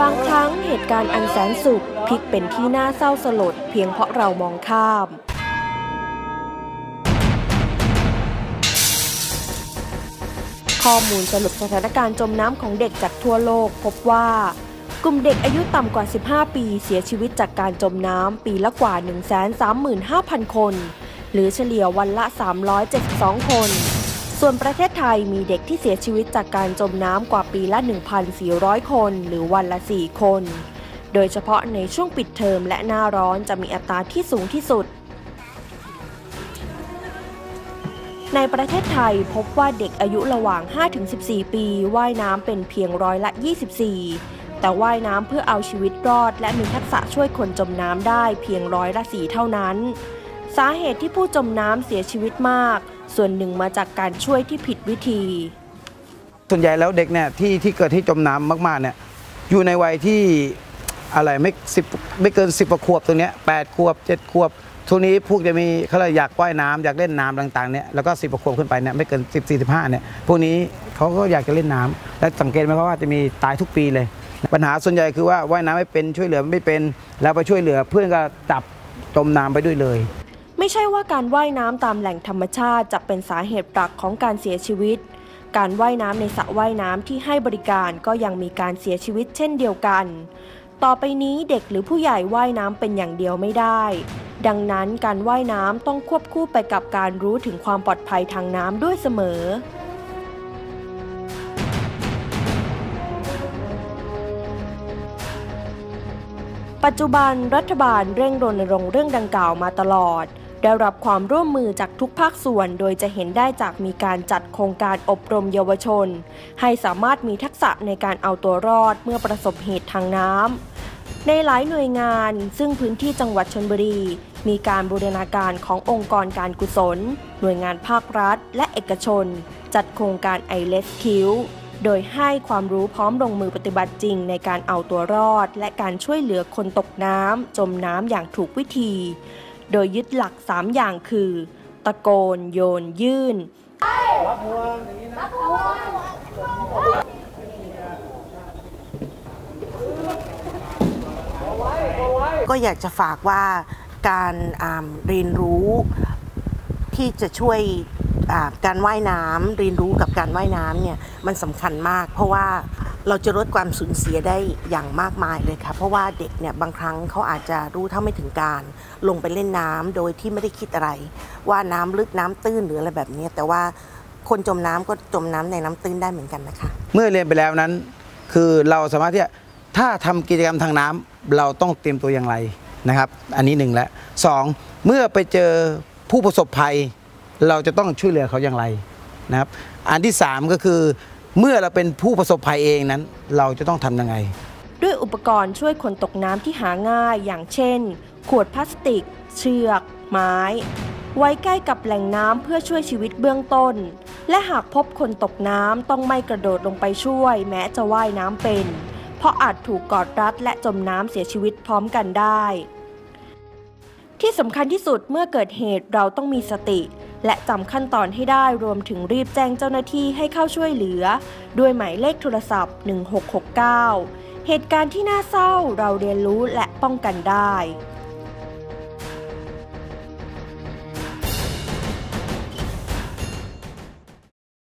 บางครั้งเหตุการณ์อันแสนสุขพลิกเป็นที่น่าเศร้าสลดเพียงเพราะเรามองข้าม ข้อมูลสรุปสถานการณ์จมน้ำของเด็กจากทั่วโลกพบว่า กลุ่มเด็กอายุต่ำกว่า 15 ปีเสียชีวิตจากการจมน้ำปีละกว่า 135,000 คน หรือเฉลี่ยวันละ 372 คน ส่วนประเทศไทยมีเด็กที่เสียชีวิตจากการจมน้ำกว่าปีละ 1,400 คน หรือวันละ 4 คน โดยเฉพาะในช่วงปิดเทอมและหน้าร้อนจะมีอัตราที่สูงที่สุด ในประเทศไทยพบว่าเด็กอายุระหว่าง 5-14 ปีว่ายน้ำเป็นเพียงร้อยละ 24 แต่ว่ายน้ำเพื่อเอาชีวิตรอด และมีทักษะช่วยคนจมน้ำได้เพียงร้อยละ 4 เท่านั้น สาเหตุที่ผู้จมน้ำเสียชีวิตมาก ส่วนหนึ่งมาจากการช่วยที่ผิดวิธี ส่วนใหญ่แล้วเด็กเนี่ยที่ที่เกิดที่จมน้ำมากๆเนี่ยอยู่ในวัยที่อะไรไม่สิบไม่เกินสิบขวบตรงเนี้ยแปดขวบเจ็ดขวบทุกนี้พวกจะมีเขาเลยอยากว่ายน้ำอยากเล่นน้ำต่างๆเนี่ยแล้วก็สิบขวบขึ้นไปเนี่ยไม่เกินสิบสี่สิบห้าเนี่ยพวกนี้เขาก็อยากจะเล่นน้ำและสังเกตไหมครับว่าจะมีตายทุกปีเลย ปัญหาส่วนใหญ่คือว่าว่ายน้ำไม่เป็นช่วยเหลือไม่เป็น แล้วไปช่วยเหลือเพื่อนก็จับจมน้ำไปด้วยเลย ไม่ใช่ว่าการว่ายน้ำตามแหล่งธรรมชาติจะเป็นสาเหตุหลักของการเสียชีวิต การว่ายน้ำในสระว่ายน้ำที่ให้บริการก็ยังมีการเสียชีวิตเช่นเดียวกัน ต่อไปนี้เด็กหรือผู้ใหญ่ว่ายน้ำเป็นอย่างเดียวไม่ได้ ดังนั้นการว่ายน้ำต้องควบคู่ไปกับการรู้ถึงความปลอดภัยทางน้ำด้วยเสมอปัจจุบันรัฐบาลเร่งรณรงค์เรื่องดังกล่าวมาตลอด ได้รับความร่วมมือจากทุกภาคส่วน โดยจะเห็นได้จากมีการจัดโครงการอบรมเยาวชน ให้สามารถมีทักษะในการเอาตัวรอดเมื่อประสบเหตุทางน้ำในหลายหน่วยงาน ซึ่งพื้นที่จังหวัดชนบุรี มีการบูรณาการขององค์กรการกุศล หน่วยงานภาครัฐ และเอกชน จัดโครงการไอเลสคิวโดยให้ความรู้พร้อมลงมือปฏิบัติจริงในการเอาตัวรอด และการช่วยเหลือคนตกน้ำจมน้ำอย่างถูกวิธี โดยยึดหลัก 3 อย่างคือ ตะโกน โยน ยื่น ก็อยากจะฝากว่าการเรียนรู้ที่จะช่วยการว่ายน้ำเรียนรู้กับการว่ายน้ำเนี่ยมันสำคัญมาก เพราะว่า เราจะลดความสูญเสียได้อย่างมากมายเลยค่ะ เพราะว่าเด็กเนี่ยบางครั้งเขาอาจจะรู้เท่าไม่ถึงการ ลงไปเล่นน้ำโดยที่ไม่ได้คิดอะไร ว่าน้ำลึกน้ำตื้นหรืออะไรแบบนี้ แต่ว่าคนจมน้ำก็จมน้ำในน้ำตื้นได้เหมือนกันนะคะ เมื่อเรียนไปแล้วนั้น คือเราสามารถที่จะถ้าทำกิจกรรมทางน้ำเราต้องเตรียมตัวอย่างไรนะครับ อันนี้หนึ่งแล้วสองเมื่อไปเจอผู้ประสบภัย เราจะต้องช่วยเหลือเขาอย่างไรนะครับ อันที่สามก็คือ เมื่อเราเป็นผู้ประสบภัยเองนั้น เราจะต้องทำยังไง ด้วยอุปกรณ์ช่วยคนตกน้ำที่หาง่ายอย่างเช่น ขวดพลาสติก เชือก ไม้ ไว้ใกล้กับแหล่งน้ำเพื่อช่วยชีวิตเบื้องต้น และหากพบคนตกน้ำต้องไม่กระโดดลงไปช่วย แม้จะว่ายน้ำเป็น เพราะอาจถูกกอดรัดและจมน้ำเสียชีวิตพร้อมกันได้ ที่สำคัญที่สุดเมื่อเกิดเหตุเราต้องมีสติ และจำขั้นตอนให้ได้รวมถึงรีบแจ้งเจ้าหน้าที่ให้เข้าช่วยเหลือ ด้วยหมายเลขโทรศัพท์ 1669 เหตุการณ์ที่น่าเศร้าเราเรียนรู้และป้องกันได้